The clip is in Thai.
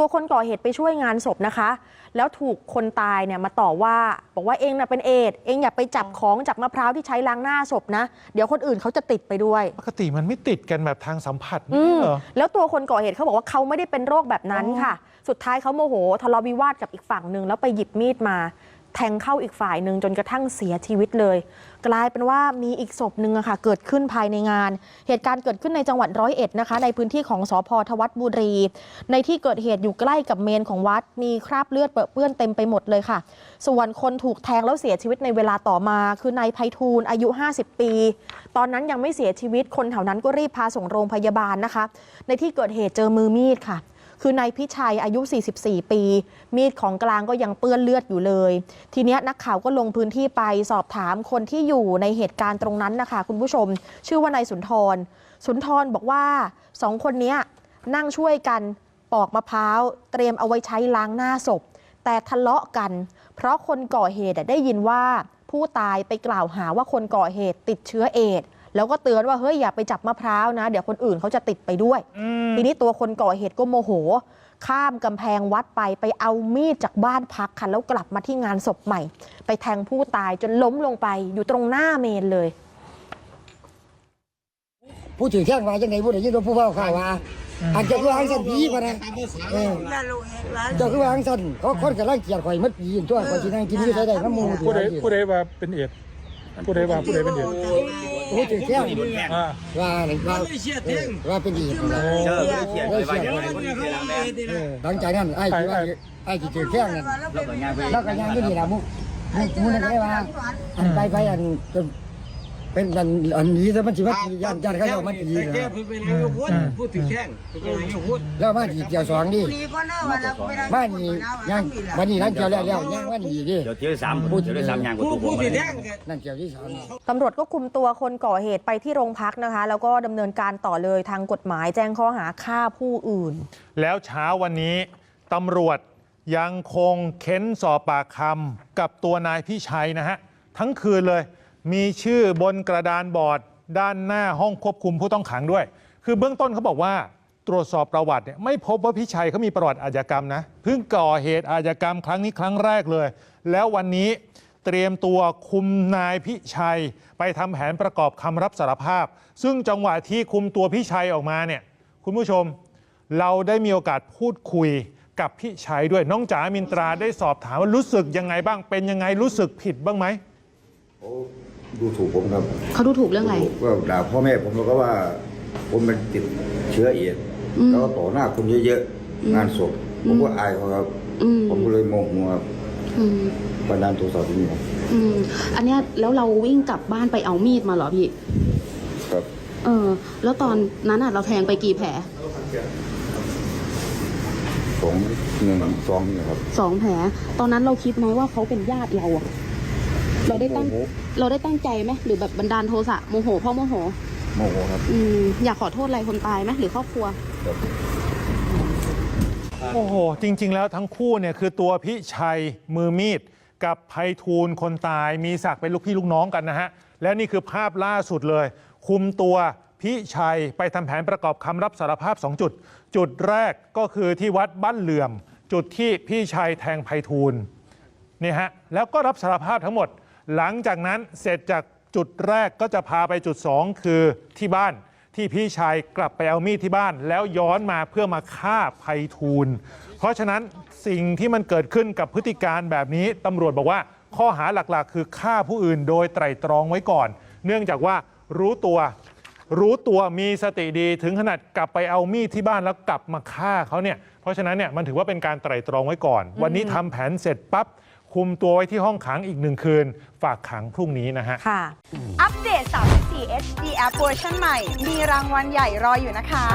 ตัวคนก่อเหตุไปช่วยงานศพนะคะ แล้วถูกคนตายเนี่ยมาต่อว่า บอกว่าเองน่ะเป็นเอดส์เองอย่าไปจับของจับมะพร้าวที่ใช้ล้างหน้าศพนะ เดี๋ยวคนอื่นเขาจะติดไปด้วย ปกติมันไม่ติดกันแบบทางสัมผัสอืนี่มเหรอ แล้วตัวคนก่อเหตุเขาบอกว่าเขาไม่ได้เป็นโรคแบบนั้นอ๋อค่ะ สุดท้ายเขาโมโหทะเลาะวิวาทกับอีกฝั่งหนึ่งแล้วไปหยิบมีดมา แทงเข้าอีกฝ่ายหนึ่งจนกระทั่งเสียชีวิตเลย กลายเป็นว่ามีอีกศพหนึ่งอะค่ะเกิดขึ้นภายในงาน เหตุการณ์เกิดขึ้นในจังหวัดร้อยเอ็ดนะคะ ในพื้นที่ของสพทวัดบุรี ในที่เกิดเหตุอยู่ใกล้กับเมนของวัด มีคราบเลือดเปื้อนเปื้อนเต็มไปหมดเลยค่ะ ส่วนคนถูกแทงแล้วเสียชีวิตในเวลาต่อมา คือนายไพฑูรย์อายุ 50 ปี ตอนนั้นยังไม่เสียชีวิตคนแถวนั้นก็รีบพาส่งโรงพยาบาลนะคะ ในที่เกิดเหตุเจอมือมีดค่ะ คือนายพิชัยอายุ 44 ปี มีดของกลางก็ยังเปื้อนเลือดอยู่เลย ทีนี้นักข่าวก็ลงพื้นที่ไปสอบถามคนที่อยู่ในเหตุการณ์ตรงนั้นนะคะ คุณผู้ชม ชื่อว่านายสุนทร สุนทรบอกว่าสองคนนี้นั่งช่วยกันปอกมะพร้าวเตรียมเอาไว้ใช้ล้างหน้าศพ แต่ทะเลาะกัน เพราะคนก่อเหตุได้ยินว่าผู้ตายไปกล่าวหาว่าคนก่อเหตุติดเชื้อเอดส แล้วก็เตือนว่าเฮ้ยอย่าไปจับมะพร้าวนะ เดี๋ยวคนอื่นเขาจะติดไปด้วยอืมทีนี้ตัวคนก่อเหตุก็โมโห ข้ามกำแพงวัดไปไปเอามีดจากบ้านพักค่ะแล้วกลับมาที่งานศพใหม่ ไปแทงผู้ตายจนล้มลงไปอยู่ตรงหน้าเมนเลย ผู้ถือแข้งว่าจังไดผู้ใดยินว่าผู้เฝ้าข่าวว่าอันเจะคือวางสันผีมานะเออเจ้าคือวางสันเขาคนกำลังเกลียดข่อยมัดปีนตัวข่อยสินั่งกินอยู่ใส่ได้น้ำมูผู้ใดผู้ใดว่าเป็นเอ็ดผู้ใดว่าผู้ใดเป็นเอ็ด ผู้ถือแข้งอ่าว่าว่าเออว่าเป็นดีนะเจอไม่ได้เขียนไว้ว่าจะไม่ได้เขียนแล้วแม่เออหลังจากนั้นไอ้ที่ว่าไอ้ที่ถือแข้งนั่นแล้วก็งานไปแล้วก็ยังก็นี่ล่ะมุกมุกมุกนั่นก็ได้ว่าอันไปไปอันจน เป็นอันอันนี้แต่มันสิว่าย่านย่านเขาเอามันดีแค่นะเพิ่นเป็นนายกพูดพูดถึงแข้งเป็นนายกพูดแล้วมาอีกเกี่ยวสองดิบ้านนี้ยังบ้านนี้นั่นเกี่ยวแล้วแล้วยังบ้านนี้ดิเดี๋ยวเที่ยวสามพูดเที่ยวสามงานกูพูดตัวผพูมดถึงแข้งนั่นเกี่ยวที่สามตำรวจก็คุมตัวคนก่อเหตุไปที่โรงพักนะคะ แล้วก็ดำเนินการต่อเลยทางกฎหมายแจ้งข้อหาฆ่าผู้อื่น แล้วเช้าวันนี้ตำรวจยังคงเค้นสอบปากคำกับตัวนายพี่ชัยนะฮะทั้งคืนเลย มีชื่อบนกระดานบอร์ดด้านหน้าห้องควบคุมผู้ต้องขังด้วย คือเบื้องต้นเขาบอกว่าตรวจสอบประวัติเนี่ยไม่พบว่าพี่ชัยเขามีประวัติอาชญากรรมนะเพิ่งก่อเหตุอาชญากรรมครั้งนี้ครั้งแรกเลย แล้ววันนี้เตรียมตัวคุมนายพิชัย ไปทำแผนประกอบคำรับสารภาพ ซึ่งจังหวะที่คุมตัวพี่ชัยออกมาเนี่ยคุณผู้ชม เราได้มีโอกาสพูดคุยกับพี่ชัยด้วยน้องจ๋ามินตราได้สอบถามว่ารู้สึกยังไงบ้างเป็นยังไงรู้สึกผิดบ้างไหม ดูถูกผมครับเขาดูถูกเรื่องอะไรว่าด่าพ่อแม่ผมแล้วก็ว่า ผมเป็นติดเชื้อเอดส์แล้วก็ต่อหน้าคนเยอะๆงานศพผมก็อายเขาครับอืมผมก็เลยโมโหครับอืมบันดาลโทสะที่นี่ครับอืมอันเนี้ยแล้วเราวิ่งกลับบ้านไปเอามีดมาเหรอพี่ครับ เออ แล้วตอนนั้นอะเราแทงไปกี่แผลสองหนึ่งสองนี่ครับสองแผล ตอนนั้นเราคิดไหมว่าเขาเป็นญาติเราอะ เราได้ตั้งโมโหเราได้ตั้งใจไหมหรือแบบบันดาลโทสะโมโหเพ่อโมโห โมโหครับอืมอยากขอโทษอะไรคนตายไหมหรือครอบครัว โอ้โห จริง ๆ แล้วทั้งคู่เนี่ยคือตัวพี่ชัยมือมีด กับไพฑูรย์คนตายมีศักดิ์เป็นลูกพี่ลูกน้องกันนะฮะ และนี่คือภาพล่าสุดเลย คุมตัวพี่ชัยไปทำแผนประกอบคำรับสารภาพ 2 จุด จุดแรกก็คือที่วัดบ้านเหลื่อม จุดที่พี่ชัยแทงไพฑูรย์นี่ฮะแล้วก็รับสารภาพทั้งหมด หลังจากนั้นเสร็จจากจุดแรกก็จะพาไปจุด 2 คือที่บ้านที่พี่ชายกลับไปเอามีดที่บ้าน แล้วย้อนมาเพื่อมาฆ่าไพฑูรย์เพราะฉะนั้นสิ่งที่มันเกิดขึ้นกับพฤติการแบบนี้ตำรวจบอกว่าข้อหาหลักๆ คือฆ่าผู้อื่นโดยไตร่ตรองไว้ก่อน เนื่องจากว่ารู้ตัว รู้ตัวมีสติดีถึงขนาดกลับไปเอามีดที่บ้านแล้วกลับมาฆ่าเขาเนี่ยเพราะฉะนั้นเนี่ยมันถือว่าเป็นการไตร่ตรองไว้ก่อน วันนี้ทำแผนเสร็จปั๊บ คุมตัวไว้ที่ห้องขังอีกหนึ่งคืน ฝากขังพรุ่งนี้นะฮะ ค่ะ อัปเดต 34 HD App เวอร์ชันใหม่ มีรางวัลใหญ่รออยู่นะคะ